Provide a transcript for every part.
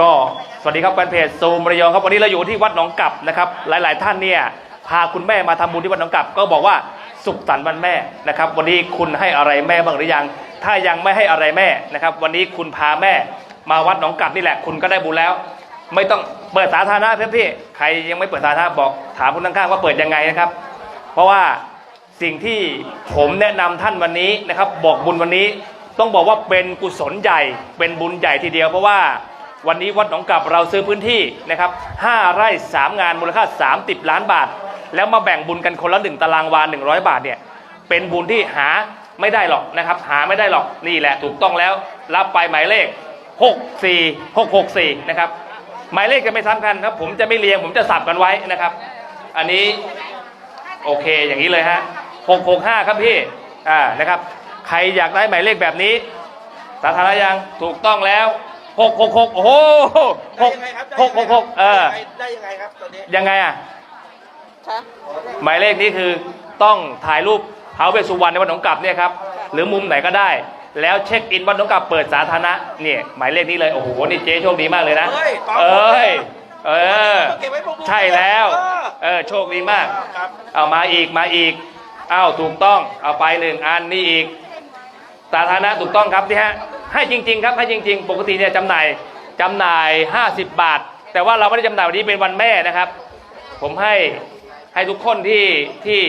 ก็สวัสดีครับแฟนเพจซูมระยองครับวันนี้เราอยู่ที่วัดหนองกลับนะครับ หลาย ๆ ท่านเนี่ยพาคุณแม่มาทำบุญที่วัดหนองกลับ ก็บอกว่าสุขสันต์วันแม่นะครับ วันนี้คุณให้อะไรแม่บ้างหรือยัง ถ้ายังไม่ให้อะไรแม่นะครับ วันนี้คุณพาแม่มาวัดหนองกลับนี่แหละ คุณก็ได้บุญแล้ว ไม่ต้องเปิดสาธารณะเพื่อนพี่ใครยังไม่เปิดสาธารณะบอกถามคุณข้างๆว่าเปิดยังไงนะครับ เพราะว่าสิ่งที่ผมแนะนำท่านวันนี้นะครับ บอกบุญวันนี้ต้องบอกว่าเป็นกุศลใหญ่เป็นบุญใหญ่ทีเดียวเพราะว่า วันนี้วัดหนองกลับเราซื้อพื้นที่นะครับ5ไร่ 3 งานมูลค่า 30 ล้านบาท แล้วมาแบ่งบุญกันคนละหนึ่งตารางวา 100 บาทเนี่ยเป็นบุญที่หาไม่ได้หรอกนะครับ หาไม่ได้หรอกนี่แหละถูกต้องแล้ว รับไปหมายเลข 64664 นะครับ หมายเลขจะไม่ซ้ำกันครับ ผมจะไม่เรียง ผมจะสับกันไว้นะครับ อันนี้โอเคอย่างนี้เลยฮะ 665 ครับพี่อ่านะครับ ใครอยากได้หมายเลขแบบนี้ สาธารณยังถูกต้องแล้ว 666โอ้โหได้ยังไงครับได้6ยังไงครับ666เออได้ยังไงครับตอนนี้ยังไงอะคะหมายเลขนี้คือต้องถ่ายรูปท้าวเวสสุวรรณในวัดหนองกลับเนี่ยครับหรือมุมไหนก็ได้ แล้วเช็คอินวัดหนองกลับเปิดสาธารณะเนี่ยหมายเลขนี้เลยโอ้โหนี่เจ๊โชคดีมากเลยนะเฮ้ยตอบเอ้ยเออเก็บไว้พวกมึงใช่แล้วเออเออโชคดีมากครับเอามาอีกมาอีกอ้าวถูกต้องเอาไปหนึ่งอันนี่อีกสาธารณะถูกต้องครับที่ฮะ ให้จริง ๆ ครับให้จริง ๆ ปกติเนี่ยจำหน่ายจำหน่าย 50 บาท แต่ว่าเราไม่ได้จำหน่ายวันนี้เป็นวันแม่นะครับ ผมให้ให้ทุกคนที่ที่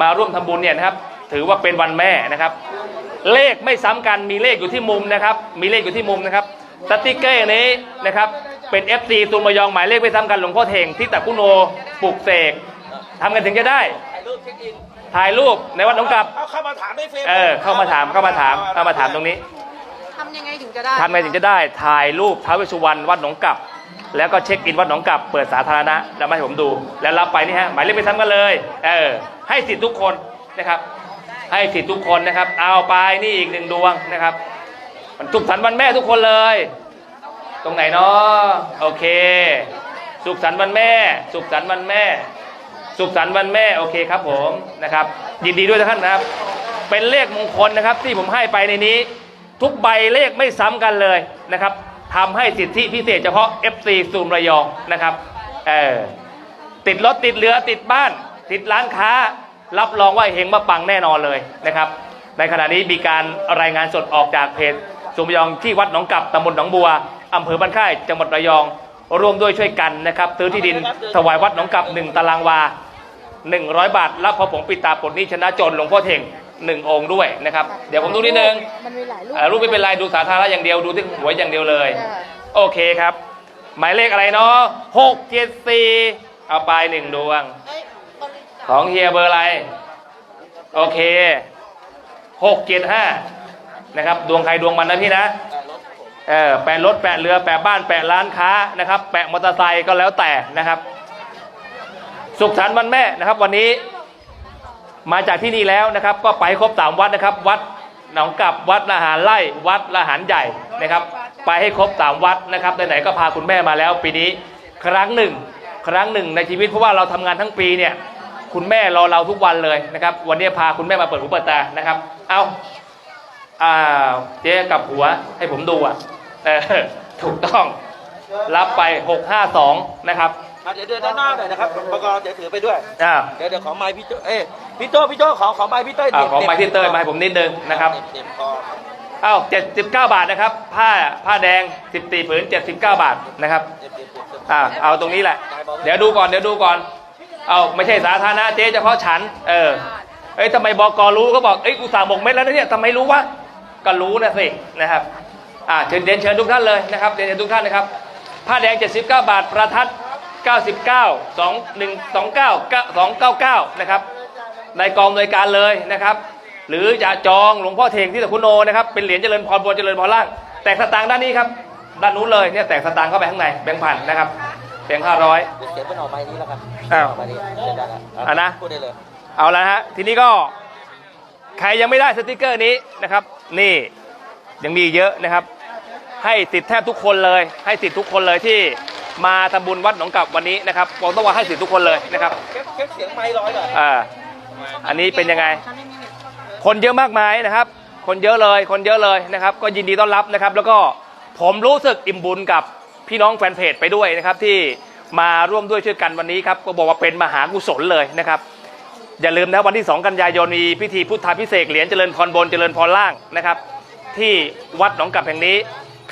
มาร่วมทำบุญเนี่ยนะครับ ถือว่าเป็นวันแม่นะครับ เลขไม่ซ้ำกันมีเลขอยู่ที่มุมนะครับ มีเลขอยู่ที่มุมนะครับสติกเกอร์นี้นะครับเป็น FC ตูมมายองหมายเลขไม่ซ้ำกันหลวงพ่อเทงที่ตะคุโนปลุกเสกทำกันถึงจะได้ถ่ายรูปเช็คอินถ่ายรูปในวัดหนองกลับ เอาเข้ามาถามในเฟซเออเข้ามาถามเข้ามาถามเข้ามาถามตรงนี้ ทำยังไงถึงจะได้ทำไงถึงจะได้ถ่ายรูปท้าวเวสสุวรรณวัดหนองกลับ แล้วก็เช็คอินวัดหนองกลับ เปิดสาธารณะแล้วมาให้ผมดู แล้วรับไปนี่ฮะหมายเลขไปซ้ำกันเลยเออให้สิทธิ์ทุกคนนะครับ ให้สิทธิ์ทุกคนนะครับ เอาไปนี่อีกหนึ่งดวงนะครับมันสุขสันต์วันแม่ทุกคนเลย ตรงไหนเนาะโอเค สุขสันต์วันแม่ สุขสันต์วันแม่ สุขสันต์วันแม่โอเคครับผมนะครับ ยินดีด้วยท่านนะครับ เป็นเลขมงคลนะครับ ที่ผมให้ไปในนี้ ทุกใบเลขไม่ซ้ำกันเลยนะครับทำให้สิทธิพิเศษเฉพาะ FC ซูมระยองนะครับเออติดรถติดเรือติดบ้าน ติดร้านค้า รับรองว่าเฮงมาปังแน่นอนเลยนะครับ ในขณะนี้มีการรายงานสดออกจากเพจซูมระยองที่วัดหนองกลับตำบลหนองบัวอำเภอบ้านค่ายจังหวัดระยองร่วมด้วยช่วยกันนะครับซื้อที่ดินถวายวัดหนองกลับหนึ่งตารางวา 100 บาท รับพระผงปิดตาปลดนี้ชนะจนหลวงพ่อเท่ง หนึ่งองค์ด้วยนะครับ เดี๋ยวผมดูนิดนึงมันมีหลายรูปเอ่อรูปไม่เป็นไรดูสาธารณะอย่างเดียวดูที่หัวอย่างเดียวเลยเออโอเคครับ หมายเลขอะไรเนาะหกเจ็ดสี่เอาไปหนึ่งดวงของเฮียเบอร์อะไร โอเคหกเจ็ดห้านะครับ ดวงใครดวงมันนะพี่นะเออแปะรถแปะเรือแปะบ้านแปะร้านค้านะครับ แปะมอเตอร์ไซค์ก็แล้วแต่นะครับ สุขสันต์วันแม่นะครับ วันนี้ มาจากที่นี่แล้วนะครับ ก็ไปครบสามวัดนะครับ วัดหนองกับวัดละหารไร่วัดละหารใหญ่นะครับ ไปให้ครบสามวัดนะครับไหนๆก็พาคุณแม่มาแล้ว ปีนี้ครั้งหนึ่ง ครั้งหนึ่งในชีวิตเพราะว่าเราทำงานทั้งปีเนี่ยคุณแม่รอเราทุกวันเลยนะครับ วันนี้พาคุณแม่มาเปิดหูเปิดตานะครับ เอาอ่าเจ๊กับหัวให้ผมดูอะถูกต้อง รับไป 652 นะครับ เดี๋ยวเดินด้านหน้าหน่อยนะครับประกอบเดี๋ยวถือไปด้วยอ่าเดี๋ยวเดี๋ยวขอไม้พี่โจเอ้ยพี่โจพี่โจขอขอไม้พี่เต้ยอ่าด็บของด็บไม้ที่เตยมาให้ผมนิดนึงนะครับเด็บเด็บคอเอ้า79 บาทนะครับ ผ้าผ้าแดง 14ผืน79 บาทนะครับเด็บเด็บเด็บเด็บอ่าเอาตรงนี้แหละ เดี๋ยวดูก่อนเดี๋ยวดูก่อน เอาไม่ใช่สาธารณะเจ๊เฉพาะฉัน เออเอ้ยทำไมบอกรู้ก็บอกเอ้ยอุตส่าห์บอกเม็ดแล้วนะเนี่ยทำไมรู้วะก็รู้นะสินะครับอ่าเชิญเรียนเชิญทุกท่านเลยนะครับเรียนเชิญทุกท่านนะครับผ้าแดง 79 บาทประทัด 99 2129 299 นะครับในกองหน่วยการเลยนะครับ หรือจะจองหลวงพ่อเทงที่ตะคุโนนะครับเป็นเหรียญเจริญพรบนเจริญพรล่าง แตกสตางค์ด้านนี้ครับ ด้านนู้นเลยเนี่ยแตกสตางค์เข้าไปข้างในแบงค์พันนะครับแบงค์ห้าร้อยเดี๋ยวเขียนเป็นออกไม้นี้แล้วครับอ้าวเไม้นี้เดี๋ยวได้แล้วอะนะพูดได้เลยเอาละฮะทีนี้ก็ใครยังไม่ได้สติกเกอร์นี้นะครับ นี่ยังมีอีกเยอะนะครับ ให้ติดแทบทุกคนเลย ให้ติดทุกคนเลยที่ มาทำบุญวัดหนองกับวันนี้นะครับบอกต้องว่าให้ติดทุกคนเลยนะครับเช็คเช็คเสียงไม้ร้อยหน่อยอ่าอันนี้เป็นยังไง คนเยอะมากมายนะครับ คนเยอะเลยคนเยอะเลยนะครับ ก็ยินดีต้อนรับนะครับ แล้วก็ผมรู้สึกอิ่มบุญกับพี่น้องแฟนเพจไปด้วยนะครับ ที่มาร่วมด้วยช่วยกันวันนี้ครับก็บอกว่าเป็นมหากุศลเลยนะครับ อย่าลืมนะวันที่ 2 กันยายนมีพิธีพุทธาพิเศษกเหรียญเจริญพรบนเจริญพรล่างนะครับ ที่วัดหนองกับแห่งนี้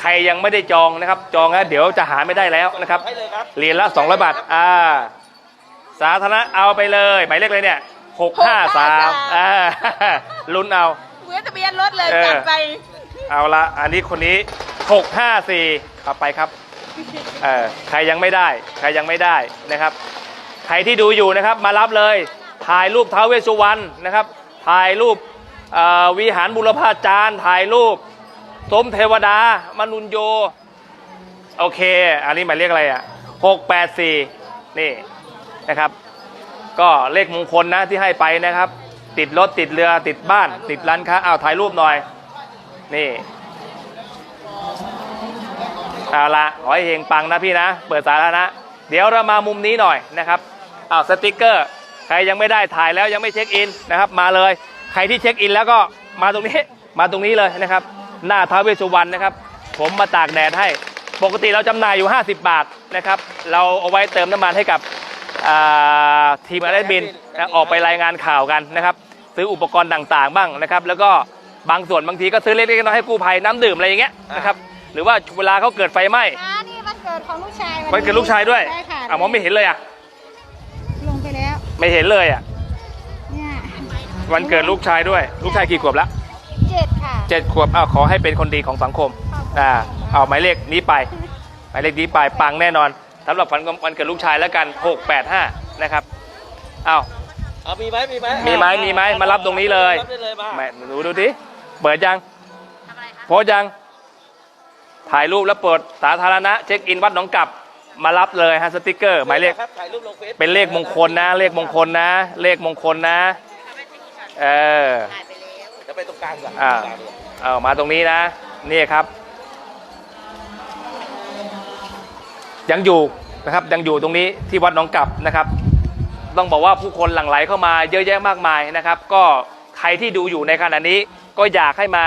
ใครยังไม่ได้จองนะครับ จองแล้วเดี๋ยวจะหาไม่ได้แล้วนะครับให้เลยครับ เหรียญละ200บาทอ่าสาธารณะเอาไปเลยหมายเลขเลยเนี่ย653 อ่า ลุ้นเอา เหมือนทะเบียนรถเลยเออ จัดไป เอาละอันนี้คนนี้654เอาไปครับเออใครยังไม่ได้ ใครยังไม่ได้นะครับ ใครที่ดูอยู่นะครับ มารับเลย ถ่ายรูปท้าวเวสสุวรรณนะครับ ถ่ายรูปเอ่อวิหารบุรพาจารย์ ถ่ายรูป สมเทวดามนุนโย โอเค อันนี้หมายเลขอะไรอะ684นี่นะครับ ก็เลขมงคลนะที่ให้ไปนะครับ ติดรถติดเรือติดบ้าน ติดร้านค้าเอาถ่ายรูปหน่อย นี่เอาละขอให้เฮงปังนะพี่นะ เปิดสาธารณะเดี๋ยวเรามามุมนี้หน่อยนะครับเอาสติกเกอร์ ใครยังไม่ได้ถ่ายแล้วยังไม่เช็คอินนะครับ มาเลย ใครที่เช็คอินแล้วก็มาตรงนี้มาตรงนี้เลยนะครับ หน้าท้าวเวสสุวรรณนะครับ ผมมาตากแดดให้ ปกติเราจำหน่ายอยู่ 50 บาทนะครับ เราเอาไว้เติมน้ำมันให้กับอ่าทีมอาร์เอบินนะออกไปรายงานข่าวกันนะครับ ซื้ออุปกรณ์ต่างๆ บ้างนะครับ แล้วก็บางส่วนบางทีก็ซื้อเล็กๆน้อยๆให้กู้ภัยน้ำดื่มอะไรอย่างเงี้ยนะครับหรือว่าเวลาเขาเกิดไฟไหม้อ่านี่วันเกิดของลูกชายมันเกิดลูกชายด้วยใช่ค่ะอะมองไม่เห็นเลยอะลงไปแล้ว ไม่เห็นเลยอะเนี่ยวันเกิดลูกชายด้วย ลูกชายกี่ขวบแล้วเจ็ดค่ะ เจ็ดขวบอ้าวขอให้เป็นคนดีของสังคมอ่าเอาหมายเลขนี้ไป หมายเลขนี้ไปปังแน่นอนสำหรับวันวันเกิดลูกชายแล้วกัน 685 นะครับอ้าวเอามีไหมมีไหมมีไหมมีไหมมารับตรงนี้เลยรับได้เลยมาแม่ดูดูดิเปิดยังโพสต์ยัง ถ่ายรูปแล้วเปิดสาธารณะเช็คอินวัดหนองกลับมารับเลยฮะสติกเกอร์หมายเลขครับถ่ายรูปลงเฟซเป็นเลขมงคลนะ เลขมงคลนะ เลขมงคลนะ เออเดี๋ยว ไปตรงกลางก่อนอ่าตรงกลางเลยเอามาตรงนี้นะนี่ครับ ยังอยู่นะครับยังอยู่ตรงนี้ที่วัดหนองกลับนะครับ ต้องบอกว่าผู้คนหลั่งไหลเข้ามาเยอะแยะมากมายนะครับ ก็ใครที่ดูอยู่ในขณะนี้ ก็อยากให้มา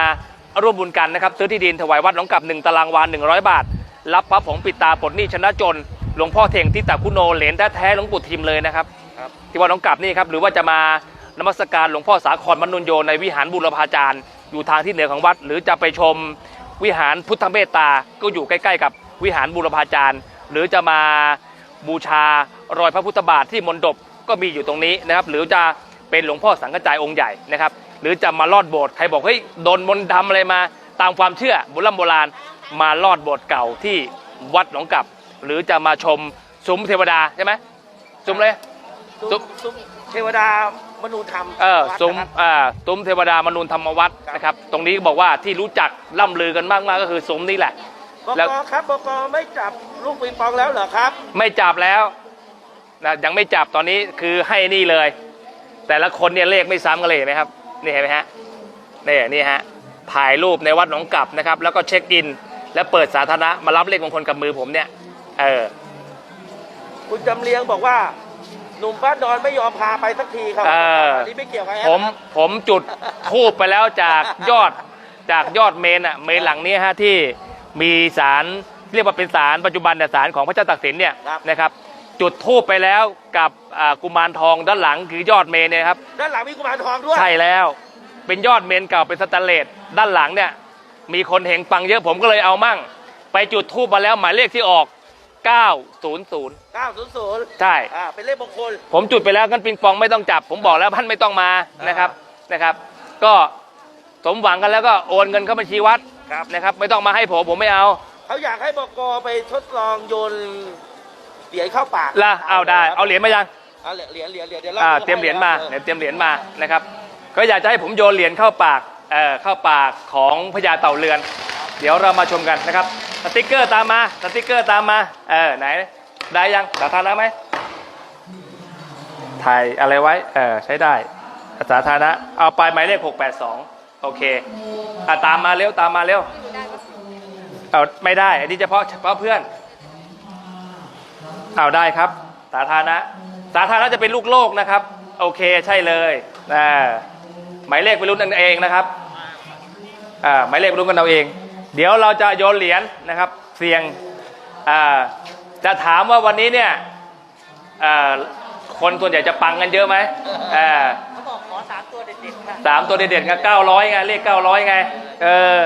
ร่วมบุญกันนะครับซื้อที่ดินถวายวัดหนองกลับ 1 ตารางวา 100 บาท รับพระผงปิดตาปลดหนี้ชนะจนหลวงพ่อเท่งที่ตาคุโนเหรนแท้ๆหลวงปู่ทิมเลยนะครับครับที่วัดหนองกลับนี่ครับหรือว่าจะมา นมัสการหลวงพ่อสาครมนุนโยในวิหารบุรพาจารย์ อยู่ทางที่เหนือของวัด หรือจะไปชมวิหารพุทธเมตตา ก็อยู่ใกล้ๆ กับวิหารบุรพาจารย์ หรือจะมาบูชารอยพระพุทธบาทที่มณฑปก็มีอยู่ตรงนี้นะครับ หรือจะเป็นหลวงพ่อสังฆจายองค์ใหญ่นะครับ หรือจะมาลอดโบสถ์ใครบอกเฮ้ยโดนมนต์ดำอะไรมาตามความเชื่อโบราณโบราณมาลอดโบสถ์เก่าที่วัดหนองกลับ หรือจะมาชมซุ้มเทวดาใช่ไหมซุ้มเลยซุ้มซุ้มเทวดา มนูธรรมเออวัดซุ้มนะครับ อ่าซุ้มเทวดามนุนธรรมวัดนะครับ ตรงนี้บอกว่าที่รู้จักล่ำลือกันมากๆก็คือซุ้มนี่แหละบแล้วกครับบกไม่จับลูกปิงปองแล้วเหรอครับ ไม่จับแล้วนะยังไม่จับตอนนี้คือให้นี่เลย แต่ละคนเนี่ยเลขไม่ซ้ำกันเลยเห็นไหมครับนี่เห็นไหมฮะนี่นี่ฮะถ่ายรูปในวัดหนองกลับนะครับ แล้วก็เช็คอิน และเปิดสาธารณะมารับเลขมงคลกับมือผมเนี่ยเออคุณจำเรียงบอกว่า หนุ่มบ้านดอนไม่ยอมพาไปสักทีครับเอออั นนี้ไม่เกี่ยวกับแอดผมนะครับผมจุดทูบไปแล้วจากยอดจากยอดเมนอะเมนหลังนี้ฮะที่มีสารเรียกว่าเป็นสารปัจจุบันเนี่ยสารของพระเจ้าตากสินเนี่ยนะครับ จุดทูบไปแล้วกับอ่ากุมารทองด้านหลังคือยอดเมนเนี่ยครับ ด้านหลังมีกุมารทองด้วย ใช่แล้วเป็นยอดเมนเก่าเป็นสแตนเลสด้านหลังเนี่ย มีคนเห็นปังเยอะผมก็เลยเอามั่ง ไปจุดทูบมาแล้วหมายเลขที่ออก 900 900ใช่ อ่าเป็นเลขมงคล ผมจุดไปแล้วกันปิงปองไม่ต้องจับ ผมบอกแล้วท่านไม่ต้องมานะครับนะครับ ก็สมหวังกันแล้วก็โอนเงินเข้าบัญชีวัดครับ นะครับ ไม่ต้องมาให้ผมผมไม่เอาเขาอยากให้บกไปทดลองโยนเหรียญเข้าปากละเอาได้ เอาเหรียญมายังเอาเหรียญเหรียญเหรียญเหรียญเดี๋ยวอ่าดูเตรียมเหรียญมาให้เดี๋ยวเตรียมเหรียญมานะครับ ก็อยากจะให้ผมโยนเหรียญเข้าปากเอ่อเข้าปากของพญาเต่าเรือน เดี๋ยวเรามาชมกันนะครับ สติกเกอร์ตามมาสติกเกอร์ตามมา เออไหน ได้ยังสาธารณะไหมถ่ายอะไรไว้ เออใช้ได้สาธารณะเอาไปหมายเลข682 โอเคอะตามมาเร็วตามมาเร็วเอาไม่ได้ อันนี้เฉพาะเฉพาะเพื่อน เอาได้ครับ สาธารณะ สาธารณะจะเป็นลูกโลกนะครับ โอเคใช่เลยอ่าหมายเลขไปรุ่นกันเองนะครับอ่าหมายเลขไปรุ่นกันเอาเอง เดี๋ยวเราจะโยนเหรียญนะครับ เสี่ยงอ่าจะถามว่าวันนี้เนี่ยอ่าคนส่วนใหญ่จะปังกันเยอะไหมอ่าเขาบอกขอสามตัวเด็ดๆค่ะสามตัวเด็ดๆกันเก้าร้อยไงเลขเก้าร้อยไง เออ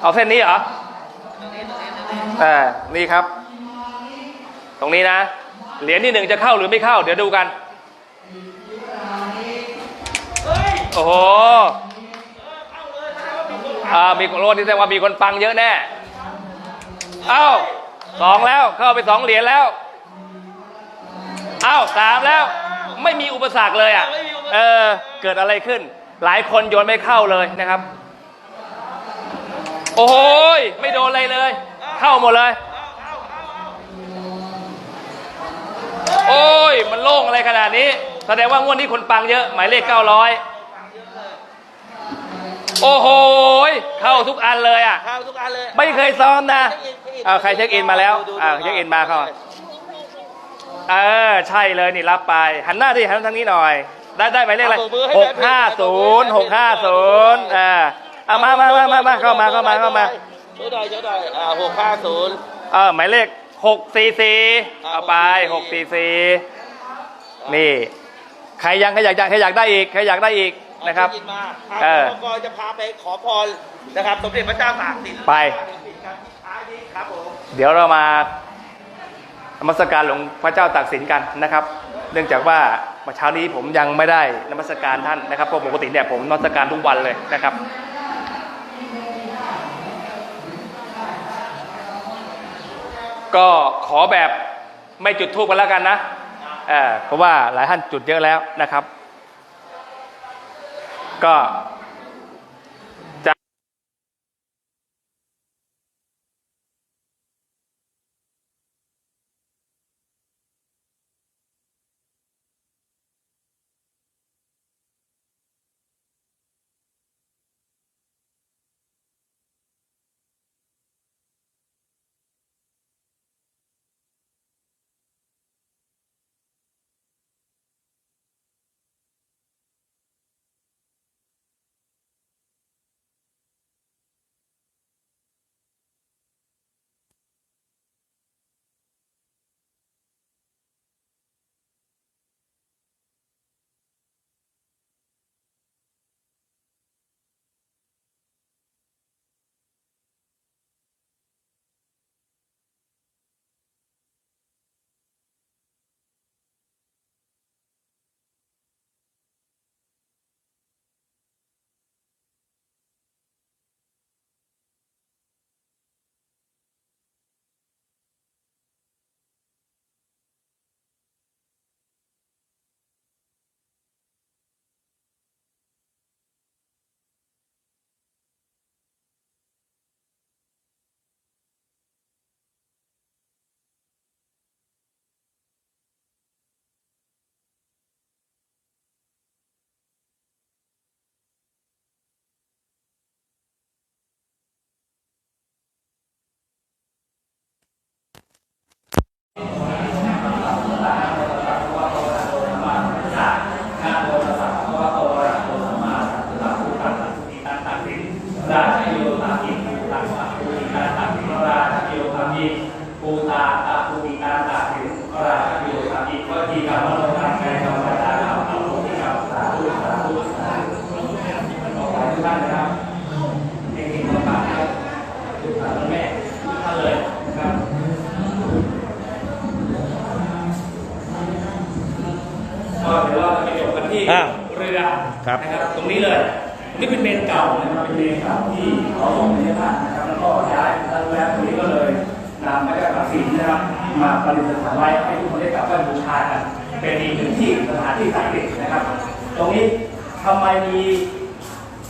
เอาเส้นนี้เหรออ่านี่ครับ ตรงนี้นะ เหรียญที่หนึ่งจะเข้าหรือไม่เข้า เดี๋ยวดูกัน โอ้โห อ่ามีคนโลดที่แสดงว่ามีคนปังเยอะแน่ เอ้าสองแล้วเข้าไปสองเหรียญแล้ว เอ้าสามแล้ว ไม่มีอุปสรรคเลยอะ เออ เกิดอะไรขึ้น หลายคนโยนไม่เข้าเลยนะครับ โอ้โหยไม่โดนอะไรเลย เข้าหมดเลย โอ้ย มันโล่งอะไรขนาดนี้ แสดงว่างวดนี้คนปังเยอะ หมายเลข900 โอ้โหยเข้าทุกอันเลยอะ เข้าทุกอันเลยไม่เคยซ้อมนะเช็คอินเช็คอินอ่าใครเช็คอินมาแล้วดูดูอ่าดูเช็คอินมาเข้าเออใช่เลยนี่รับไปหันหน้าที่หันทางนี้หน่อย ได้ได้หมายเลขอะไรเอามือให้หแฟกนเพจห้าศูนย์หกห้าศูนย์อ่าเอามามามามามาเข้ามาเข้ามาเข้ามาช่วยหน่อยช่วยหน่อยอ่าหกห้าศูนย์เออหมายเลขหกสี่สี่เอาไปหกสี่สี่นี่ ใครยังใครอยากใครอยากได้อีกใครอยากได้อีก นะครับยินมาเอทางอสมกรจะพาไปขอพรนะครับ สมเด็จพระเจ้าตากสินไปท้ายนี้ครับผม เดี๋ยวเรามานมัสการหลวงพระเจ้าตากสินกันนะครับ เนื่องจากว่าเมื่อเช้านี้ผมยังไม่ได้นมัสการท่านนะครับเพราะปกติเนี่ยผมนมัสการทุกวันเลยนะครับ ก็ขอแบบไม่จุดทูปกันแล้วกันนะเออเพราะว่าหลายท่านจุดเยอะแล้วนะครับ ก็ อ่าเรือครับนะครับตรงนี้เลยนี่เป็นเมนเก่านะครับเป็นเมนเก่าที่เขาส่งไปที่บ้านนะครับแล้วก็ย้ายแล้วแล้วตรงนี้ก็เลยนำพระเจ้าตากสินนะครับมาประดิษฐานไว้ให้ทุกคนได้กลับไหว้บูชากันเป็นอีกหนึ่งที่สถานที่ศักดิ์สิทธิ์นะครับ ตรงนี้ทำไมมี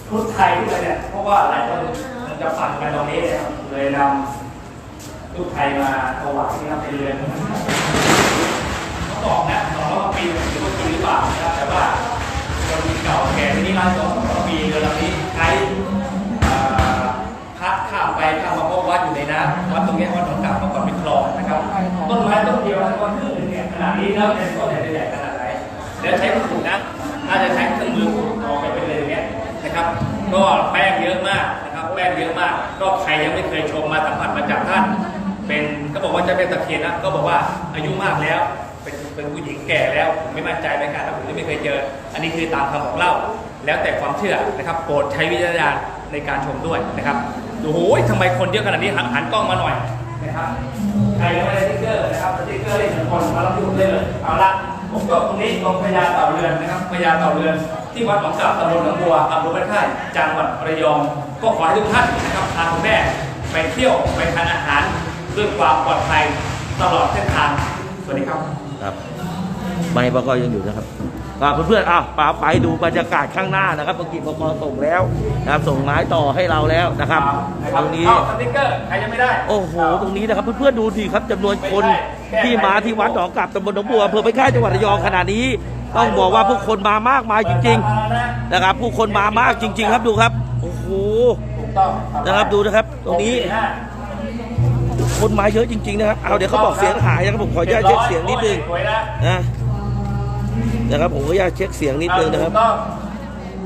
พุทธไทยขึ้นมาเนี่ยเพราะว่าหลายคนมันจะฝันกันตรงนี้เนี่ยเลยนำพุทธไทยมาถวายที่ทำเป็นเรือนเขาบอกนะสองร้อยกว่าปีหรือว่าจริงหรือ เปล่านะครับแต่ว่าคนเก่าแก่ที่นี่ร้านสองร้อยปีเรือลำนี้ใช้พัดข้ามไปข้ามมาเพราะวัดอยู่ในน้ำวัดตรงนี้วัดหนองกลับเมื่อก่อนเป็นคลองนะครับต้นไม้ต้นเดียวนะต้นครึ่งหนึ่งเนี่ยขนาดนี้แล้วเป็นต้นใหญ่ใหญ่ขนาดไหนเดี๋ยวใช้ขุดนะถ้าจะใช้เครื่องมือขุดออกไปเป็นเลยอย่างเงี้ยนะครับก็แป้งเยอะมากนะครับแป้งเยอะมาก ก็ใครยังไม่เคยชมมาสัมผัสมาจากท่าน เป็นก็บอกว่าจะเป็นตะเคียนนะก็บอกว่าอายุมากแล้ว เป็นผู้หญิงแก่แล้วผมไม่มั่นใจเหมือนกันนะผมไม่เคยเจอ อันนี้คือตามคำบอกเล่า แล้วแต่ความเชื่อนะครับโปรดใช้วิจารณญาณในการชมด้วยนะครับโอ้ยทำไมคนเยอะขนาดนี้หันหันกล้องมาหน่อยนะครับใครยังไม่ได้สติ๊กเกอร์นะครับสติ๊กเกอร์เลขหนึ่งคนมารับที่ผมได้เลยเอาละผมก็ตรงนี้ตรงพญาเต่าเรือนนะครับพญาเต่าเรือนที่วัดหนองกาบตำบลหนองบัวอำเภอบ้านค่ายจังหวัดระยอง ก็ขอให้ทุกท่านนะครับพาคุณแม่ไปเที่ยวไปทานอาหารด้วยความปลอดภัยตลอดเส้นทาง สวัสดีครับ ครับไม่ปก็ยังอยู่นะครับอ่าเพื่อนๆอะปาไปดูบรรยากาศข้างหน้านะครับปกิปกส่งแล้วนะครับ ส่งไม้ต่อให้เราแล้วนะครับตรงนี้เอาสติ๊กเกอร์ใครยังไม่ได้โอ้โหตรงนี้นะครับเพื่อนๆดูสิครับจำนวนคนที่มาที่วัดหนองกลับตำบลหนองบัวอำเภอไปค่ายจังหวัดระยองขนาดนี้ต้องบอกว่าผู้คนมามากมายจริง ๆ นะครับ ผู้คนมามากจริง ๆ ครับดูครับโอ้โหถูกต้องนะครับดูนะครับ ตรงนี้ห้า คนมาเยอะจริง ๆ นะครับ เอาเดี๋ยวเขาบอกเสียงหายนะครับผมขออนุญาตเช็คเสียงนิดนึงสวยนะนะนะครับผมขออนุญาตเช็คเสียงนิดนึงนะครับถูกต้อง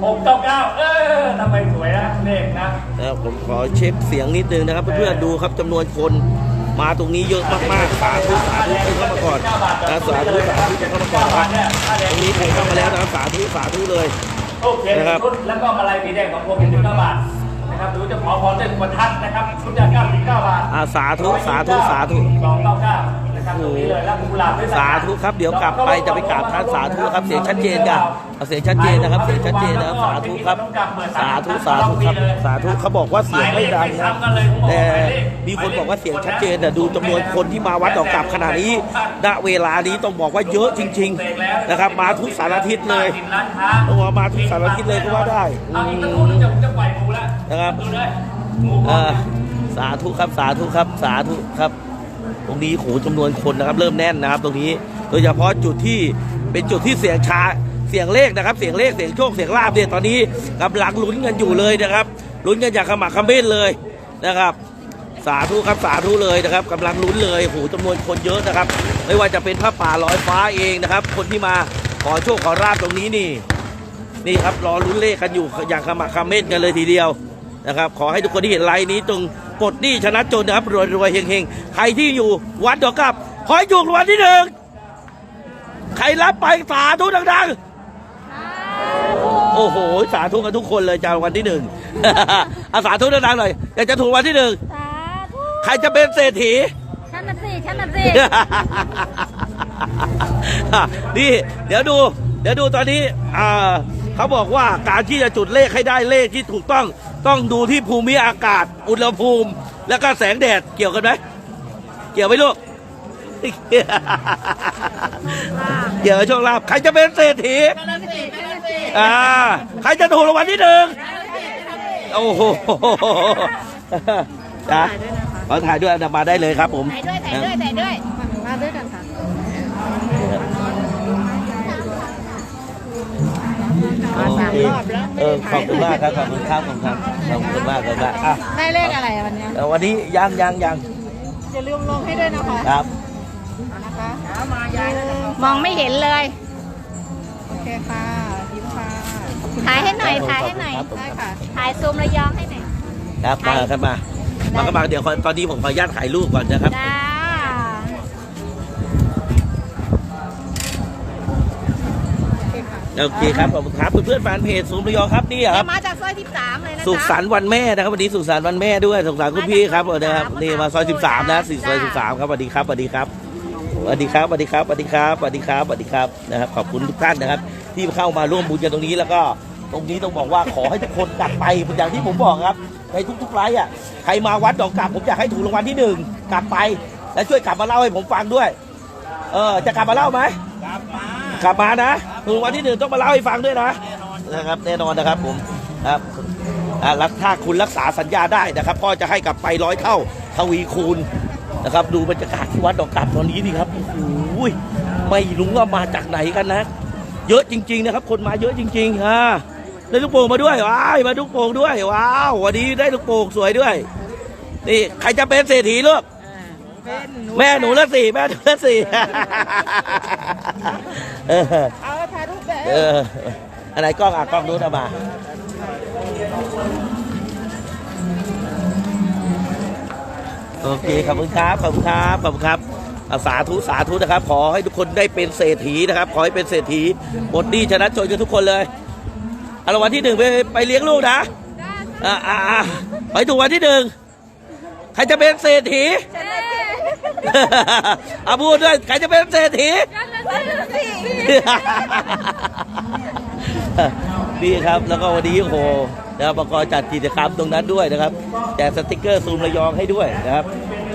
หกเก้าเก้าเออทำไมสวยนะเลขนะนะครับผมขอเช็คเสียงนิดนึงนะครับ เพื่อนๆดูครับจำนวนคนมาตรงนี้เยอะมากๆสาธุสาธุให้เข้ามาก่อนนะสาธุสาธุจะเข้ามาก่อนครับตรงนี้ผมเข้ามาแล้วนะครับสาธุสาธุเลยโอเคนะครับชุดแล้วก็มาลายสีแดงของพวงเป็นสิบเก้าบาท นะครับดูจะขอพรด้วยประทัดนะครับชุดยาเก้าสิบเก้าบาท อ่าสาธุสาธุสาธุ สองเก้าเก้า นะครับตรงนี้เลยแล้วกุหลาบด้วยสาธุครับเดี๋ยวกลับไปจะไปกราบท่านสาธุครับเสียงชัดเจนกันเอาเสียงชัดเจนนะครับ เสียงชัดเจนนะครับสาธุครับสาธุสาธุครับสาธุเขาบอกว่าเสียงไม่ดังนะแต่มีคนบอกว่าเสียงชัดเจนแต่ดูจำนวนคนที่มาวัดดอกกลับขนาดนี้ณเวลานี้ต้องบอกว่าเยอะจริง ๆ นะครับ มาทุกสารทิศเลยร้านค้าต้องบอกว่ามาทุกสารทิศเลยก็ว่าได้เอาอีกสักครู่นึงจะจะปล่อยหมูแล้วนะครับดูเลยหมูเออสาธุครับสาธุครับสาธุครับ ตรงนี้โหจำนวนคนนะครับ เริ่มแน่นนะครับ ตรงนี้โดยเฉพาะจุดที่เป็นจุดที่เสียงชาเสียงเลขนะครับ เสียงเลขเสียงโชคเสียงลาบเนี่ยตอนนี้กำลังลุ้นกันอยู่เลยนะครับลุ้นกันอย่างขมักขม้นเลยนะครับ สาธุครับสาธุเลยนะครับกำลังลุ้นเลยโหจำนวนคนเยอะนะครับ ไม่ว่าจะเป็นพระป่าลอยฟ้าเองนะครับ คนที่มาขอโชคขอราบตรงนี้นี่นี่ครับรอลุ้นเลขกันอยู่อย่างขมักขม้นกันเลยทีเดียวนะครับ ขอให้ทุกคนที่เห็นไลน์นี้จง ปลดหนี้ชนะจนนะครับรวยรวยๆเฮงๆใครที่อยู่วัดดอกกับขอให้ถูกรางวัลที่หนึ่งใครรับไปสาธุดังๆโอ้โห สาธุกันทุกคนเลยจะรางวัลที่หนึ่งอาสาธุดังๆหน่อยอยากจะถูกรางวัลที่หนึ่งสาธุใครจะเป็นเศรษฐีฉันน่ะสิฉันน่ะสินี่เดี๋ยวดู เดี๋ยวดูตอนนี้อ่าเขาบอกว่าการที่จะจุดเลขให้ได้เลขที่ถูกต้อง ต้องดูที่ภูมิอากาศ อุณหภูมิ แล้วก็แสงแดดเกี่ยวกันไหมเกี่ยวไหมลูกเกี่ยวกับโชคลาภใครจะเป็นเศรษฐีอ่าใครจะถูกรางวัลที่หนึ่งโอ้โหจ้ะขอถ่ายด้วยเอามาได้เลยครับผมถ่ายด้วยถ่ายด้วยถ่ายด้วยมาด้วยกันค่ะ โอเคเออขอบคุณมากครับขอบคุณครับขอบคุณครับขอบคุณมากขอบคุณมากอะได้เลขอะไรวันเนี้ยเอ่อวันนี้ยังยังยังอย่าลืมลงให้ด้วยนะคะครับ นะคะมองไม่เห็นเลย โอเคค่ะยิ้มค่ะถ่ายให้หน่อย ถ่ายให้หน่อยครับผมได้ครับค่ะถ่ายซูมระยองให้หน่อย ครับมาครับมามาครับมาเดี๋ยวขอตอนนี้ผมขออนุญาตถ่ายรูปก่อนนะครับจ้า โอเคครับขอบคุณครับเพื่อนๆแฟนเพจซูมระยองครับนี่ครับ มาจากซอย13เลยนะสุขสันต์วันแม่นะครับวันนี้สุขสันต์วันแม่ด้วยสุขสันต์คุณพี่ครับนะครับนี่มาซอย13นะสี่ซอย13ครับสวัสดีครับสวัสดีครับสวัสดีครับสวัสดีครับสวัสดีครับสวัสดีครับสวัสดีครับนะครับขอบคุณทุกท่านนะครับ ที่เข้ามาร่วมบุญกันตรงนี้แล้วก็ตรงนี้ต้องบอกว่าขอให้ทุกคนกลับไปอย่างที่ผมบอกครับ ในทุกๆไลฟ์อะใครมาวัดดอกกลับผมอยากให้ถูกรางวัลที่หนึ่งกลับไป และช่วยกลับมาเล่าให้ผมฟังด้วย เออจะกลับมาเล่าไหมกลับมา กลับมานะถูกวัลที่หนึ่งต้องมาเล่าให้ฟังด้วยนะนะครับแน่นอนนะครับผมครับอ่าแล้วถ้าคุณรักษาสัญญาได้นะครับพ่อจะให้กลับไปร้อยเท่าทวีคูณนะครับ ดูบรรยากาศที่วัดดอกกลับตอนนี้นี่ครับโอ้โหไม่รู้ว่ามาจากไหนกันนะ เยอะจริง ๆ นะครับ คนมาเยอะจริงๆฮะได้ลูกโป่งมาด้วยว้ายมาลูกโป่งด้วยว้าววันนี้ได้ลูกโป่งสวยด้วยนี่ใครจะเป็นเศรษฐีลูก แม่หนูละสี่แม่หนูละสี่เออเอาถ่ายรูปแบบเอออันไหนกล้องอะกล้องนู้นเอามาโอเคขอบคุณครับขอบคุณครับขอบคุณครับอะสาธุสาธุนะครับ ขอให้ทุกคนได้เป็นเศรษฐีนะครับ ขอให้เป็นเศรษฐีหมดหนี้ชนะจนกันทุกคนเลยเอารางวัลที่หนึ่งไปไปเลี้ยงลูกนะอ่าอ่าอ่าขอให้ถูกวันที่หนึ่งใครจะเป็นเศรษฐี อาพูดด้วยใครจะเป็นเศรษฐี นี่ครับแล้วก็วันนี้โอ้โหนะครับปกรจัดกิจกรรมตรงนั้นด้วยนะครับแจกสติกเกอร์ซูมระยองให้ด้วยนะครับ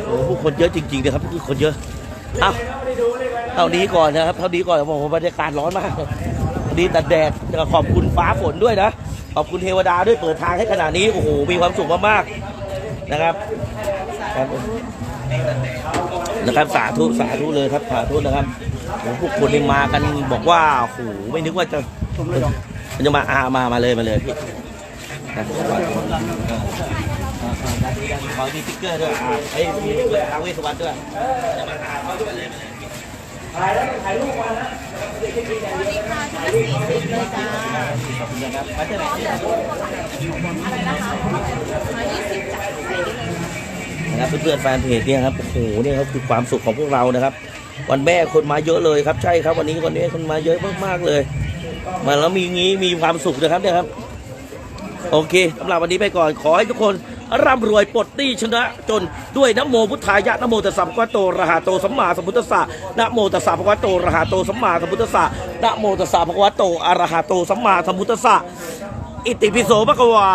โอ้โหผู้คนเยอะจริงๆนะครับผู้คนเยอะเอาเท่านี้ก่อนนะครับเท่านี้ก่อนโอ้โหบรรยากาศร้อนมากวันนี้ตัดแดดแล้วก็ขอบคุณฟ้าฝนด้วยนะขอบคุณเทวดาด้วยเปิดทางให้ขนาดนี้โอ้โหมีความสุขมากๆนะครับครับ นะครับสาธุสาธุเลยครับสาธุนะครับโอ้พวกคนนี่มากันบอกว่าโอ้โหไม่นึกว่าจะมันจะมาอามามาเลยมาเลยพี่นะขอมีสติ๊กเกอร์ด้วยอ่าไอ้มีติ๊กเกอร์ทาเวสวรรณด้วยจะมาหาเขาด้วยมาเลยมาเลยถ่ายแล้วถ่ายรูปมานะนะครับมาจากไหนนะค นะครับเพื่อนๆแฟนเพจเนี่ยครับโอ้โหเนี่ยครับคือความสุขของพวกเรานะครับ วันแม่คนมาเยอะเลยครับ ใช่ครับวันนี้วันนี้คนมาเยอะมากๆเลย มาแล้วมีงี้มีความสุขนะครับเนี่ยครับ โอเคสำหรับวันนี้ไปก่อนขอให้ทุกคนร่ำรวยปลดหนี้ชนะ จนด้วยนโมพุทธายะนโมตัสสะภะคะวะโตระหะโตสัมมาสัมพุทธัสสะนโมตัสสะภะคะวะโตระหะโตสัมมาสัมพุทธัสสะนโมตัสสะภะคะวะโตอะระหะโตสัมมาสัมพุทธัสสะอิติปิโสภะคะวา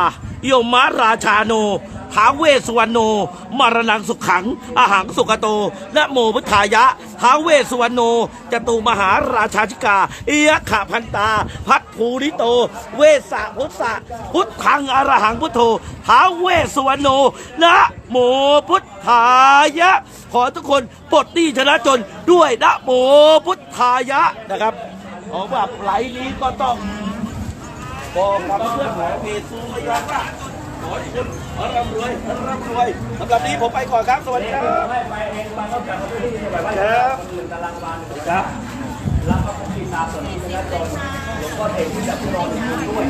โยมาราชาโนาเวสุวรรณโนมารนังสุขขัง อาหังสุขโตนะโมพุทธายะท้าเวสุวรรณโนจตุมหาราชาธิกา เอียะขะพันตา พัดภูริโต เวสสะพุทธะพุทธังอรหังพุทโธท้าเวสุวรรณโนนะโมพุทธายะ ขอทุกคนปลดหนี้ชนะจนด้วยนะโมพุทธายะนะครับขอแบบไหลนี้ก็ต้องบอกกับเพื่อนของเพจซูมยอมว่า ขอให้คุณร่ำรวยร่ำรวยสำหรับนี้ผมไปก่อนครับ สวัสดีครับไปเองมาต้องการที่นี่แบบว่าครับตารางวานครับแล้วก็ติดตาส่วนนี้นะจนหลวงพ่อเองที่จะรออยู่ด้วย